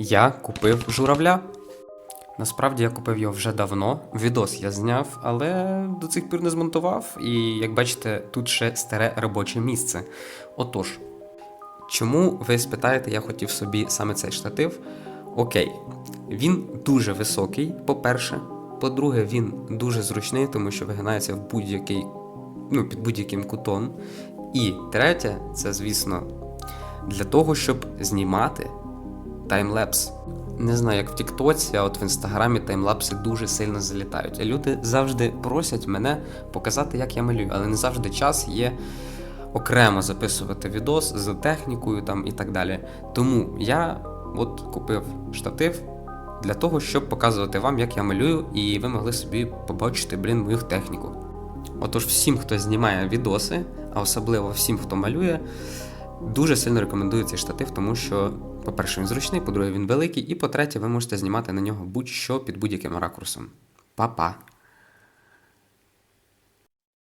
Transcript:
Я купив журавля. Насправді я купив його вже давно. Відос я зняв, але до цих пір не змонтував. І як бачите, тут ще старе робоче місце. Отож, чому ви спитаєте, я хотів собі саме цей штатив? Окей, він дуже високий, по-перше. По-друге, він дуже зручний, тому що вигинається в будь-який, ну, під будь-яким кутом. І третє, це, звісно, для того, щоб знімати таймлепс. Не знаю, як в Тіктоці, а от в інстаграмі таймлапси дуже сильно залітають. І люди завжди просять мене показати, як я малюю, але не завжди час є окремо записувати відос з технікою там і так далі. Тому я от купив штатив для того, щоб показувати вам, як я малюю, і ви могли собі побачити, блін, мою техніку. Отож, всім, хто знімає відоси, а особливо всім, хто малює, дуже сильно рекомендую цей штатив, тому що, по-перше, він зручний, по-друге, він великий, і по-третє, ви можете знімати на нього будь-що під будь-яким ракурсом. Па-па!